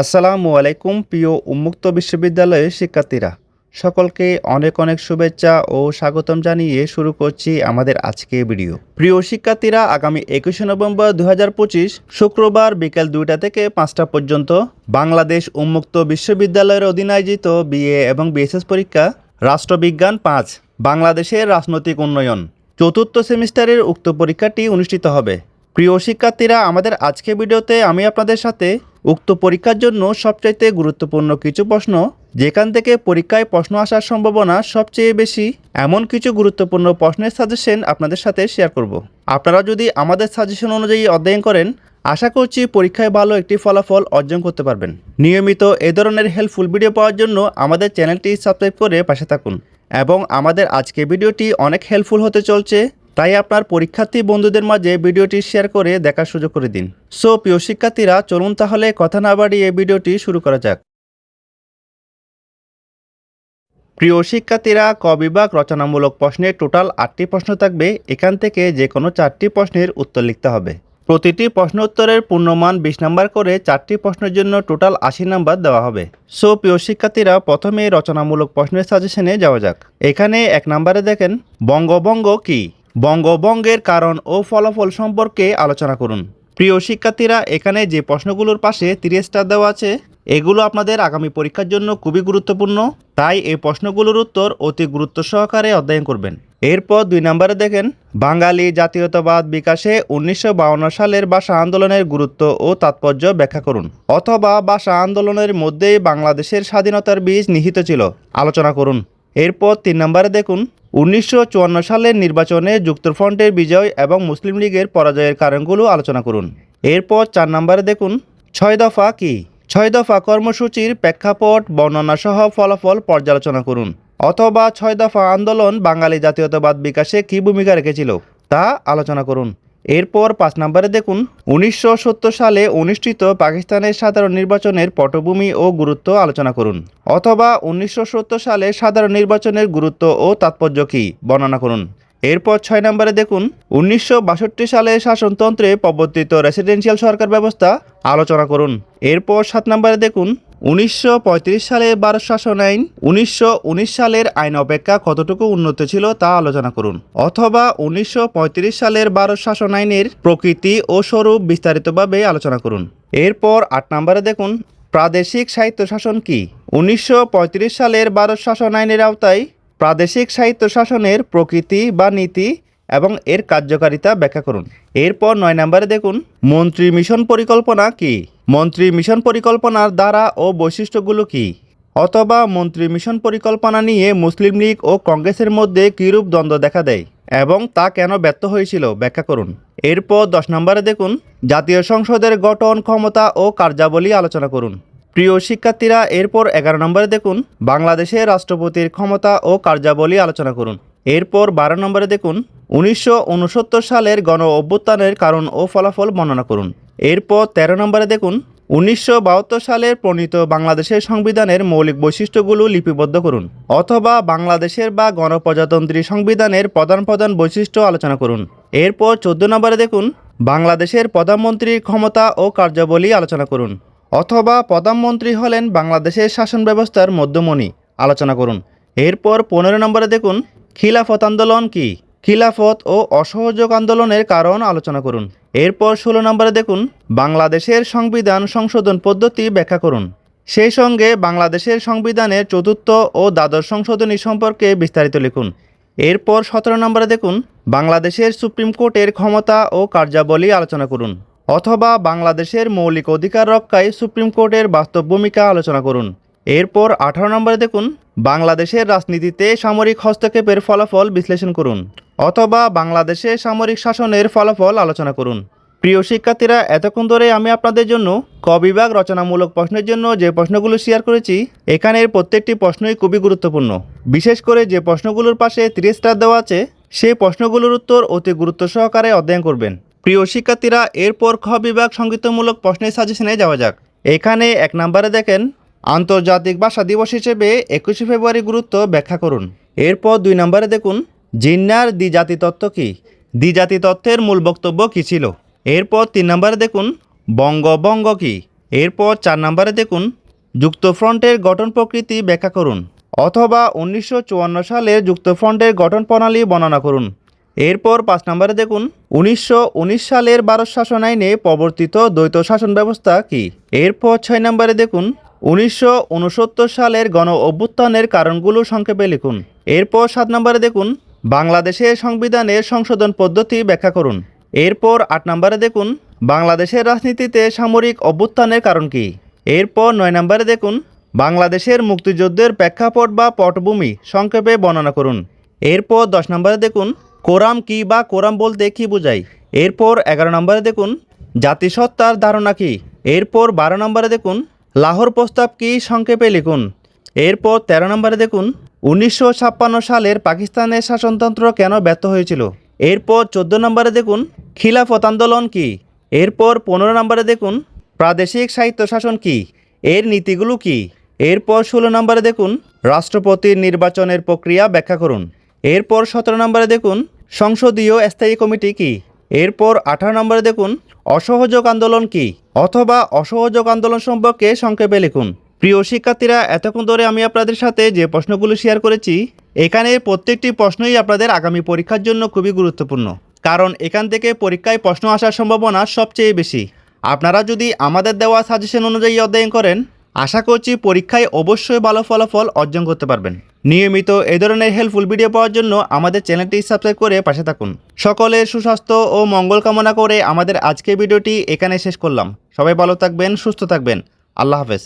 আসসালামু আলাইকুম, প্রিয় উন্মুক্ত বিশ্ববিদ্যালয়ের শিক্ষার্থীরা। সকলকে অনেক অনেক শুভেচ্ছা ও স্বাগতম জানিয়ে শুরু করছি আমাদের আজকের ভিডিও। প্রিয় শিক্ষার্থীরা, আগামী একুশে নভেম্বর দু হাজার পঁচিশ, শুক্রবার বিকেল দুইটা থেকে পাঁচটা পর্যন্ত বাংলাদেশ উন্মুক্ত বিশ্ববিদ্যালয়ের অধীনে আয়োজিত বিএ এবং বিএসএস পরীক্ষা রাষ্ট্রবিজ্ঞান পাঁচ, বাংলাদেশের রাজনৈতিক উন্নয়ন। চতুর্থ সেমিস্টারের উক্ত পরীক্ষাটি অনুষ্ঠিত হবে। প্রিয় শিক্ষার্থীরা, আমাদের আজকে ভিডিওতে আমি আপনাদের সাথে উক্ত পরীক্ষার জন্য সবচাইতে গুরুত্বপূর্ণ কিছু প্রশ্ন, যেখান থেকে পরীক্ষায় প্রশ্ন আসার সম্ভাবনা সবচেয়ে বেশি, এমন কিছু গুরুত্বপূর্ণ প্রশ্নের সাজেশন আপনাদের সাথে শেয়ার করব। আপনারা যদি আমাদের সাজেশন অনুযায়ী অধ্যয়ন করেন, আশা করছি পরীক্ষায় ভালো একটি ফলাফল অর্জন করতে পারবেন। নিয়মিত এ ধরনের হেল্পফুল ভিডিও পাওয়ার জন্য আমাদের চ্যানেলটি সাবস্ক্রাইব করে পাশে থাকুন। এবং আমাদের আজকে ভিডিওটি অনেক হেল্পফুল হতে চলছে। তাই আপনার পরীক্ষার্থী বন্ধুদের মাঝে ভিডিওটি শেয়ার করে দেখার সুযোগ করে দিন। সো, প্রিয় শিক্ষার্থীরা, চলুন তাহলে কথা না বাড়িয়ে ভিডিওটি শুরু করা যাক। প্রিয় শিক্ষার্থীরা, ক বিভাগ রচনামূলক প্রশ্নের টোটাল আটটি প্রশ্ন থাকবে। এখান থেকে যে কোনো চারটি প্রশ্নের উত্তর লিখতে হবে। প্রতিটি প্রশ্ন উত্তরের পূর্ণমান বিশ নাম্বার করে চারটি প্রশ্নের জন্য টোটাল আশি নাম্বার দেওয়া হবে। সো, প্রিয় শিক্ষার্থীরা, প্রথমে রচনামূলক প্রশ্নের সাজেশনে যাওয়া যাক। এখানে এক নম্বরে দেখেন, বঙ্গভঙ্গ কি? বঙ্গভঙ্গের কারণ ও ফলাফল সম্পর্কে আলোচনা করুন। প্রিয় শিক্ষার্থীরা, এখানে যে প্রশ্নগুলোর পাশে তিরিশ স্টার দেওয়া আছে, এগুলো আপনাদের আগামী পরীক্ষার জন্য খুবই গুরুত্বপূর্ণ। তাই এই প্রশ্নগুলোর উত্তর অতি গুরুত্ব সহকারে অধ্যয়ন করবেন। এরপর দুই নম্বরে দেখেন, বাঙালি জাতীয়তাবাদ বিকাশে উনিশশো সালের ভাষা আন্দোলনের গুরুত্ব ও তাৎপর্য ব্যাখ্যা করুন। অথবা ভাষা আন্দোলনের মধ্যেই বাংলাদেশের স্বাধীনতার বীজ নিহিত ছিল। আলোচনা করুন। এরপর তিন নম্বরে দেখুন, উনিশশো চুয়ান্ন সালের নির্বাচনে যুক্তফ্রন্টের বিজয় এবং মুসলিম লীগের পরাজয়ের কারণগুলো আলোচনা করুন। এরপর চার নম্বরে দেখুন, ছয় দফা কি? ছয় দফা কর্মসূচির প্রেক্ষাপট, বর্ণনা সহ ফলাফল পর্যালোচনা করুন। অথবা ছয় দফা আন্দোলন বাঙালি জাতীয়তাবাদ বিকাশে কী ভূমিকা রেখেছিল তা আলোচনা করুন। এরপর পাঁচ নম্বরে দেখুন, উনিশশো সত্তর সালে অনুষ্ঠিত পাকিস্তানের সাধারণ নির্বাচনের পটভূমি ও গুরুত্ব আলোচনা করুন। অথবা উনিশশো সত্তর সালে সাধারণ নির্বাচনের গুরুত্ব ও তাৎপর্য কী, বর্ণনা করুন। এরপর ছয় নম্বরে দেখুন, উনিশশো বাষট্টি সালে শাসনতন্ত্রে প্রবর্তিত রেসিডেন্সিয়াল সরকার ব্যবস্থা আলোচনা করুন। এরপর সাত নম্বরে দেখুন উনিশশো সালে ভারত শাসন আইন, উনিশশো উনিশ সালের আইন অপেক্ষা কতটুকু উন্নত ছিল তা আলোচনা করুন। অথবা উনিশশো পঁয়ত্রিশ সালের ভারত শাসন আইনের প্রকৃতি ও স্বরূপ বিস্তারিতভাবে আলোচনা করুন। এরপর আট নম্বরে দেখুন, প্রাদেশিক সাহিত্য শাসন কি? উনিশশো পঁয়ত্রিশ সালের ভারত শাসন আইনের আওতায় প্রাদেশিক সাহিত্য শাসনের প্রকৃতি বা নীতি এবং এর কার্যকারিতা ব্যাখ্যা করুন। এরপর নয় নম্বরে দেখুন, মন্ত্রী মিশন পরিকল্পনা কি? মন্ত্রী মিশন পরিকল্পনার দ্বারা ও বৈশিষ্ট্যগুলো কি? অথবা মন্ত্রী মিশন পরিকল্পনা নিয়ে মুসলিম লীগ ও কংগ্রেসের মধ্যে কীরূপ দ্বন্দ্ব দেখা দেয় এবং তা কেন ব্যর্থ হয়েছিল ব্যাখ্যা করুন। এরপর দশ নম্বরে দেখুন, জাতীয় সংসদের গঠন, ক্ষমতা ও কার্যাবলী আলোচনা করুন। প্রিয় শিক্ষার্থীরা, এরপর এগারো নম্বরে দেখুন, বাংলাদেশের রাষ্ট্রপতির ক্ষমতা ও কার্যাবলী আলোচনা করুন। এরপর বারো নম্বরে দেখুন, উনিশশো ঊনসত্তর সালের গণ অভ্যুত্থানের কারণ ও ফলাফল বর্ণনা করুন। এরপর তেরো নম্বরে দেখুন, উনিশশো বাহাত্তর সালের প্রণীত বাংলাদেশের সংবিধানের মৌলিক বৈশিষ্ট্যগুলো লিপিবদ্ধ করুন, অথবা বাংলাদেশের বা গণপ্রজাতন্ত্রী সংবিধানের প্রধান প্রধান বৈশিষ্ট্য আলোচনা করুন। এরপর চোদ্দ নম্বরে দেখুন, বাংলাদেশের প্রধানমন্ত্রীর ক্ষমতা ও কার্যাবলী আলোচনা করুন, অথবা প্রধানমন্ত্রী হলেন বাংলাদেশের শাসন ব্যবস্থার মধ্যমণি, আলোচনা করুন। এরপর পনেরো নম্বরে দেখুন খিলাফত আন্দোলন কি? খিলাফত ও অসহযোগ আন্দোলনের কারণ আলোচনা করুন। এরপর ষোলো নম্বরে দেখুন, বাংলাদেশের সংবিধান সংশোধন পদ্ধতি ব্যাখ্যা করুন। সেই সঙ্গে বাংলাদেশের সংবিধানের চতুর্থ ও দ্বাদশ সংশোধনী সম্পর্কে বিস্তারিত লিখুন। এরপর সতেরো নম্বরে দেখুন, বাংলাদেশের সুপ্রিম কোর্টের ক্ষমতা ও কার্যাবলী আলোচনা করুন। অথবা বাংলাদেশের মৌলিক অধিকার রক্ষায় সুপ্রিম কোর্টের বাস্তব ভূমিকা আলোচনা করুন। এরপর আঠারো নম্বরে দেখুন, বাংলাদেশের রাজনীতিতে সামরিক হস্তক্ষেপের ফলাফল বিশ্লেষণ করুন, অথবা বাংলাদেশে সামরিক শাসনের ফলাফল আলোচনা করুন। প্রিয় শিক্ষার্থীরা, এতক্ষণ ধরে আমি আপনাদের জন্য ক বিভাগ রচনামূলক প্রশ্নের জন্য যে প্রশ্নগুলো শেয়ার করেছি, এখানের প্রত্যেকটি প্রশ্নই খুবই গুরুত্বপূর্ণ। বিশেষ করে যে প্রশ্নগুলোর পাশে তিরিশ স্টার দেওয়া আছে, সেই প্রশ্নগুলোর উত্তর অতি গুরুত্ব সহকারে অধ্যয়ন করবেন। প্রিয় শিক্ষার্থীরা, এরপর খ বিভাগ সঙ্গীতমূলক প্রশ্নের সাজেশনে যাওয়া যাক। এখানে এক নম্বরে দেখেন আন্তর্জাতিক ভাষা দিবস হিসেবে একুশে ফেব্রুয়ারি গুরুত্ব ব্যাখ্যা করুন। এরপর দুই নম্বরে দেখুন, জিন্নার দ্বিজাতি তত্ত্ব কী? দ্বিজাতি তত্ত্বের মূল বক্তব্য কী ছিল? এরপর তিন নম্বরে দেখুন বঙ্গবঙ্গ কী? এরপর চার নম্বরে দেখুন, যুক্তফ্রন্টের গঠন প্রকৃতি ব্যাখ্যা করুন, অথবা উনিশশো চুয়ান্ন সালে যুক্তফ্রন্টের গঠন প্রণালী বর্ণনা করুন। এরপর পাঁচ নম্বরে দেখুন, উনিশশো উনিশ সালের ভারত শাসন আইনে প্রবর্তিত দ্বৈত শাসন ব্যবস্থা কি? এরপর ছয় নম্বরে দেখুন উনিশশো উনসত্তর সালের গণ অভ্যুত্থানের কারণগুলো সংক্ষেপে লিখুন। এরপর সাত নম্বরে দেখুন বাংলাদেশের সংবিধানের সংশোধন পদ্ধতি ব্যাখ্যা করুন। এরপর আট নম্বরে দেখুন, বাংলাদেশের রাজনীতিতে সামরিক অভ্যুত্থানের কারণ কি? এরপর নয় নম্বরে দেখুন, বাংলাদেশের মুক্তিযুদ্ধের প্রেক্ষাপট বা পটভূমি সংক্ষেপে বর্ণনা করুন। এরপর দশ নম্বরে দেখুন কোরাম কি বা কোরাম বলতে কি বোঝায়? এরপর এগারো নম্বরে দেখুন, জাতিসত্তার ধারণা কি? এরপর বারো নম্বরে দেখুন লাহোর প্রস্তাব কি সংক্ষেপে লিখুন? এরপর তেরো নম্বরে দেখুন, উনিশশো ছাপ্পান্ন সালের পাকিস্তানের শাসনতন্ত্র কেন ব্যর্থ হয়েছিল? এরপর চোদ্দ নম্বরে দেখুন খিলাফত আন্দোলন কি? এরপর পনেরো নম্বরে দেখুন, প্রাদেশিক সাহিত্য শাসন কি? এর নীতিগুলো কি? এরপর ষোলো নম্বরে দেখুন, রাষ্ট্রপতির নির্বাচনের প্রক্রিয়া ব্যাখ্যা করুন। এরপর সতেরো নম্বরে দেখুন, সংসদীয় স্থায়ী কমিটি কি? এরপর আঠারো নম্বরে দেখুন অসহযোগ আন্দোলন কি? অথবা অসহযোগ আন্দোলন সম্পর্কে সংক্ষেপে লিখুন। প্রিয় শিক্ষার্থীরা, এতক্ষণ ধরে আমি আপনাদের সাথে যে প্রশ্নগুলো শেয়ার করেছি এখানে প্রত্যেকটি প্রশ্নই আপনাদের আগামী পরীক্ষার জন্য খুবই গুরুত্বপূর্ণ। কারণ এখান থেকে পরীক্ষায় প্রশ্ন আসার সম্ভাবনা সবচেয়ে বেশি। আপনারা যদি আমাদের দেওয়া সাজেশন অনুযায়ী অধ্যয়ন করেন আশা করছি পরীক্ষায় অবশ্যই ভালো ফলাফল অর্জন করতে পারবেন। নিয়মিত এ ধরনের হেল্পফুল ভিডিও পাওয়ার জন্য আমাদের চ্যানেলটি সাবস্ক্রাইব করে পাশে থাকুন। সকলের সুস্বাস্থ্য ও মঙ্গল কামনা করে আমাদের আজকের ভিডিওটি এখানে শেষ করলাম। সবাই ভালো থাকবেন, সুস্থ থাকবেন। আল্লাহ হাফেজ।